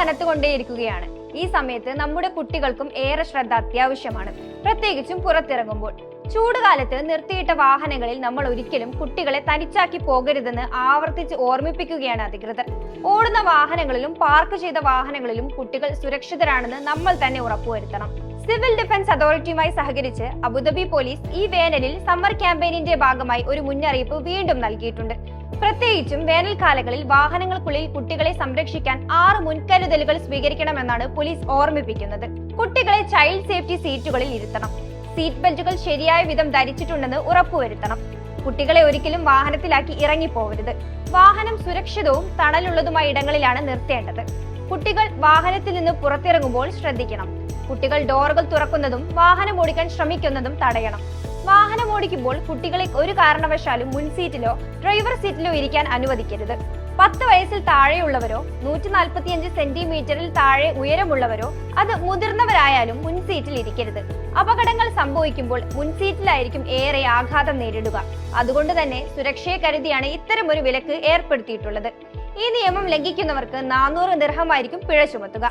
കനത്തുകൊണ്ടേയിരിക്കുകയാണ് ഈ സമയത്ത് നമ്മുടെ കുട്ടികൾക്കും ഏറെ ശ്രദ്ധ അത്യാവശ്യമാണ്. പ്രത്യേകിച്ചും പുറത്തിറങ്ങുമ്പോൾ. ചൂടുകാലത്ത് നിർത്തിയിട്ട വാഹനങ്ങളിൽ നമ്മൾ ഒരിക്കലും കുട്ടികളെ തനിച്ചാക്കി പോകരുതെന്ന് ആവർത്തിച്ച് ഓർമ്മിപ്പിക്കുകയാണ് അധികൃതർ. ഓടുന്ന വാഹനങ്ങളിലും പാർക്ക് ചെയ്ത വാഹനങ്ങളിലും കുട്ടികൾ സുരക്ഷിതരാണെന്ന് നമ്മൾ തന്നെ ഉറപ്പുവരുത്തണം. സിവിൽ ഡിഫൻസ് അതോറിറ്റിയുമായി സഹകരിച്ച് അബുദാബി പോലീസ് ഈ വേനലിൽ സമ്മർ ക്യാമ്പയിനിന്റെ ഭാഗമായി ഒരു മുന്നറിയിപ്പ് വീണ്ടും നൽകിയിട്ടുണ്ട്. പ്രത്യേകിച്ചും വേനൽക്കാലങ്ങളിൽ വാഹനങ്ങൾക്കുള്ളിൽ കുട്ടികളെ സംരക്ഷിക്കാൻ ആറ് മുൻകരുതലുകൾ സ്വീകരിക്കണമെന്നാണ് പോലീസ് ഓർമ്മിപ്പിക്കുന്നത്. കുട്ടികളെ ചൈൽഡ് സേഫ്റ്റി സീറ്റുകളിൽ ഇരുത്തണം. സീറ്റ് ബെൽറ്റുകൾ ശരിയായ വിധം ധരിച്ചിട്ടുണ്ടെന്ന് ഉറപ്പുവരുത്തണം. കുട്ടികളെ ഒരിക്കലും വാഹനത്തിലാക്കി ഇറങ്ങിപ്പോവരുത്. വാഹനം സുരക്ഷിതവും തണലുള്ളതുമായ ഇടങ്ങളിലാണ് നിർത്തേണ്ടത്. കുട്ടികൾ വാഹനത്തിൽ നിന്ന് പുറത്തിറങ്ങുമ്പോൾ ശ്രദ്ധിക്കണം. കുട്ടികൾ ഡോറുകൾ തുറക്കുന്നതും വാഹനം ഓടിക്കാൻ ശ്രമിക്കുന്നതും തടയണം. വാഹനം ഓടിക്കുമ്പോൾ കുട്ടികളെ ഒരു കാരണവശാലും മുൻസീറ്റിലോ ഡ്രൈവർ സീറ്റിലോ ഇരിക്കാൻ അനുവദിക്കരുത്. പത്ത് വയസ്സിൽ താഴെയുള്ളവരോ നൂറ്റി നാൽപ്പത്തിയഞ്ച് സെന്റിമീറ്ററിൽ താഴെ ഉയരമുള്ളവരോ അത് മുതിർന്നവരായാലും മുൻസീറ്റിൽ ഇരിക്കരുത്. അപകടങ്ങൾ സംഭവിക്കുമ്പോൾ മുൻസീറ്റിലായിരിക്കും ഏറെ ആഘാതം നേരിടുക. അതുകൊണ്ട് തന്നെ സുരക്ഷയെ കരുതിയാണ് ഇത്തരമൊരു വിലക്ക് ഏർപ്പെടുത്തിയിട്ടുള്ളത്. ഈ നിയമം ലംഘിക്കുന്നവർക്ക് നാനൂറ് നിർഹമായിരിക്കും പിഴ ചുമത്തുക.